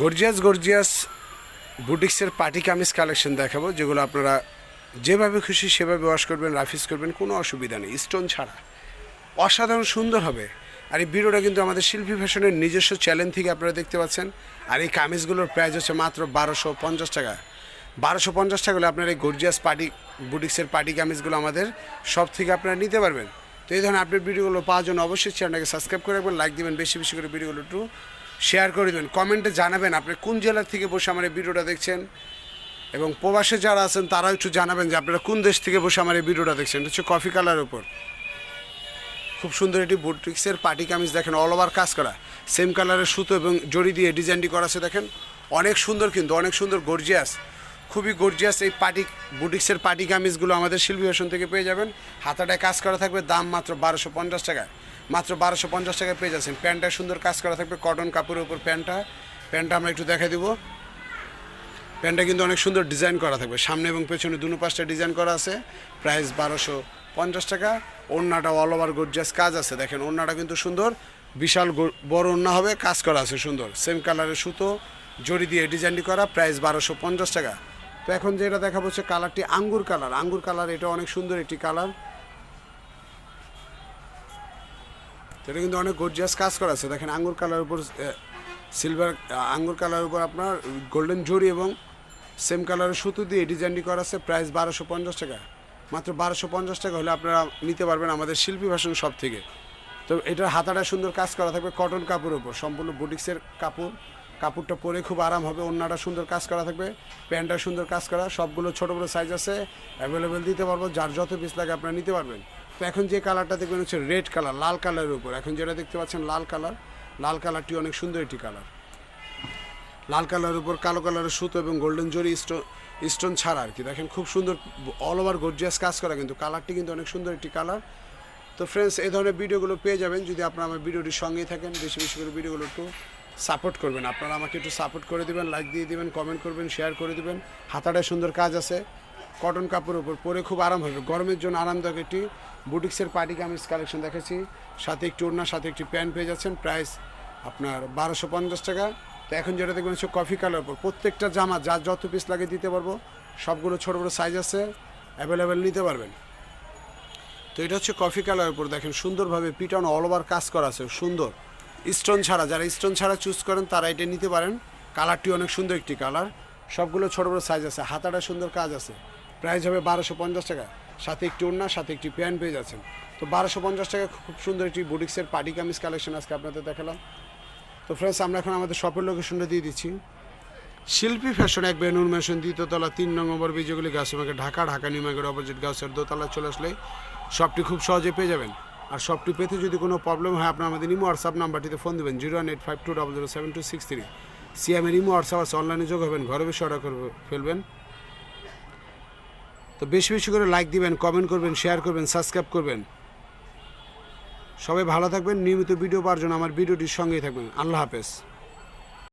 Gorgeous gorgeous বুটিক্সের party kameez collection দেখাবো, যেগুলো আপনারা যেভাবে খুশি সেভাবে ওয়াশ করবেন রাফিজ করবেন, কোনো অসুবিধা নেই স্টোন ছাড়া। অসাধারণ সুন্দর হবে। আর এই ভিডিওটা কিন্তু আমাদের শিল্পী ফ্যাশনের নিজস্ব চ্যানেল থেকে আপনারা দেখতে পাচ্ছেন। আর এই কামিজগুলোর প্রাইস হচ্ছে মাত্র বারোশো পঞ্চাশ টাকা। বারোশো পঞ্চাশ টাকা হলে আপনার এই গর্জিয়াস পার্টি বুটিক্সের পার্টি কামিজগুলো আমাদের সব থেকে আপনারা নিতে পারবেন। তো এই ধরনের আপডেট ভিডিওগুলো পাওয়ার জন্য অবশ্যই চ্যানেলটাকে সাবস্ক্রাইব করে রাখবেন লাইক দিবেন, বেশি বেশি করে ভিডিওগুলো একটু শেয়ার করে দেবেন, কমেন্টে জানাবেন আপনি কোন জেলার থেকে বসে আমার এই ভিডিওটা দেখছেন। এবং প্রবাসে যারা আছেন তারাও একটু জানাবেন যে আপনারা কোন দেশ থেকে বসে আমার এই ভিডিওটা দেখছেন। এটা হচ্ছে কফি কালার উপর। খুব সুন্দর এটি বুটিক্সের পার্টি কামিজ দেখেন অল ওভার কাজ করা। সেম কালারের সুতো এবং জড়ি দিয়ে ডিজাইনটি করা আছে দেখেন। অনেক সুন্দর কিন্তু, অনেক সুন্দর গর্জিয়াস খুবই গর্জিয়াস এই পার্টি বুটিক্সের পার্টি কামিজগুলো আমাদের শিল্পী ফ্যাশন থেকে পেয়ে যাবেন। হাতাটায় কাজ করা থাকবে দাম মাত্র বারোশো পঞ্চাশ টাকায়। মাত্র বারোশো পঞ্চাশ টাকায় পেয়ে যাচ্ছেন। প্যান্টটা সুন্দর কাজ করা থাকবে কটন কাপড়ের উপর প্যান্টটা। প্যান্টটা আমরা একটু দেখাই দেবো। প্যান্টটা কিন্তু অনেক সুন্দর ডিজাইন করা থাকবে। সামনে এবং পেছনে দুনো পাশটা ডিজাইন করা আছে। প্রাইস বারোশো পঞ্চাশ টাকা। ওড়নাটা অল ওভার গর্জিয়াস কাজ আছে। দেখেন, ওড়নাটা কিন্তু সুন্দর। বিশাল বড় ওড়না হবে, কাজ করা আছে সুন্দর। সেম কালারের সুতো, জড়ি দিয়ে ডিজাইনটি করা, প্রাইস বারোশো পঞ্চাশ টাকা। তো এখন যেটা দেখা হচ্ছে কালারটি আঙ্গুর কালার। আঙ্গুর কালার, এটা অনেক সুন্দর একটি কালার। এটা কিন্তু অনেক গর্জিয়াস কাজ করা আছে। দেখেন আঙ্গুর কালার উপর সিলভার আঙ্গুর কালার উপর আপনার গোল্ডেন জরি এবং সেম কালারের সুতো দিয়ে ডিজাইনটি করা আছে। প্রাইস বারোশো পঞ্চাশ টাকা। মাত্র বারোশো পঞ্চাশ টাকা হলে আপনারা নিতে পারবেন আমাদের শিল্পী ভাষণ সব থেকে। তো এটার হাতাটা সুন্দর কাজ করা থাকবে কটন কাপড়ের উপর। সম্পূর্ণ বুটিক্সের কাপড়। কাপড়টা পরে খুব আরাম হবে অন্যটা সুন্দর কাজ করা থাকবে, প্যান্টটা সুন্দর কাজ করা, সবগুলো ছোটো বড়ো সাইজ আছে অ্যাভেলেবেল দিতে পারব, যার যত পিস লাগে আপনারা নিতে পারবেন। তো এখন যে কালারটা দেখবেন হচ্ছে রেড কালার লাল কালারের উপর। এখন যেটা দেখতে পাচ্ছেন লাল কালার লাল কালারটি অনেক সুন্দর একটি কালার লাল কালারের উপর কালো কালারের সুতো এবং গোল্ডেন জরি স্টোন স্টোন ছাড়া আর কি। দেখেন খুব সুন্দর অল ওভার গর্জিয়াস কাজ করা কিন্তু কালারটি কিন্তু অনেক সুন্দর একটি কালার তো ফ্রেন্ডস এই ধরনের ভিডিওগুলো পেয়ে যাবেন যদি আপনারা আমার ভিডিওটির সঙ্গেই থাকেন, বেশি বেশি করে ভিডিওগুলো একটু সাপোর্ট করবেন। আপনারা আমাকে একটু সাপোর্ট করে দিবেন লাইক দিয়ে দিবেন কমেন্ট করবেন শেয়ার করে দিবেন। হাতাটায় সুন্দর কাজ আছে। কটন কাপড়ের উপর পরে খুব আরাম হবে। গরমের জন্য আরামদায়ক একটি বুটিক্সের পার্টি কামিজ কালেকশন দেখেছি সাথে একটি ওড়না, সাথে একটি প্যান্ট পেয়ে যাচ্ছেন। প্রাইস আপনার বারোশো পঞ্চাশ টাকা। তো এখন যেটা দেখবেন হচ্ছে কফি কালার উপর। প্রত্যেকটা জামা যার যত পিস লাগে দিতে পারব। সবগুলো ছোটো, বড়ো সাইজ আছে। অ্যাভেলেবেল নিতে পারবেন। তো এটা হচ্ছে কফি কালার উপর দেখেন, সুন্দরভাবে পিটানো অল ওভার কাজ করা আছে। সুন্দর। স্টোন ছাড়া, যারা স্টোন ছাড়া চুজ করেন, তারা এটা নিতে পারেন। কালারটি অনেক সুন্দর একটি কালার। সবগুলো ছোটো বড়ো সাইজ আছে। হাতাটা সুন্দর কাজ আছে। প্রাইস হবে বারোশো পঞ্চাশ টাকা। সাথে একটি ওড়না, সাথে একটি প্যান্ট পেয়ে যাচ্ছেন। তো বারোশো পঞ্চাশ টাকা খুব সুন্দর একটি বুটিক্সের পার্টি কামিজ কালেকশন আজকে আপনাদের দেখালাম। তো ফ্রেন্ডস আমরা এখন আমাদের শপের লোকেশনটা দিয়ে দিচ্ছি। শিল্পী ফ্যাশন এক বেনুর মেশন দ্বিতীয়তলা তিন নম্বর বিজয়গুলি গাছ ঢাকা ঢাকা নিউমার্কেট অপোজিট গাছের দোতলা চলে আসলে শপটি খুব সহজে পেয়ে যাবেন। আর শপটি পেতে যদি কোনো প্রবলেম হয়, আপনার আমাদের ইমো হোয়াটসঅ্যাপ নাম্বারটিতে ফোন দেবেন, zero one eight five two double zero seven two six three. সিএমের imo WhatsApp আছে, অনলাইনে যোগ হবেন, ঘরে বসে অর্ডার করবে, ফেলবেন। তো বেশি বেশি করে লাইক দিবেন কমেন্ট করবেন শেয়ার করবেন সাবস্ক্রাইব করবেন। সবাই ভালো থাকবেন, নিয়মিত ভিডিও পাওয়ার জন্য আমার ভিডিওটির সঙ্গেই থাকবেন। আল্লাহ হাফেজ।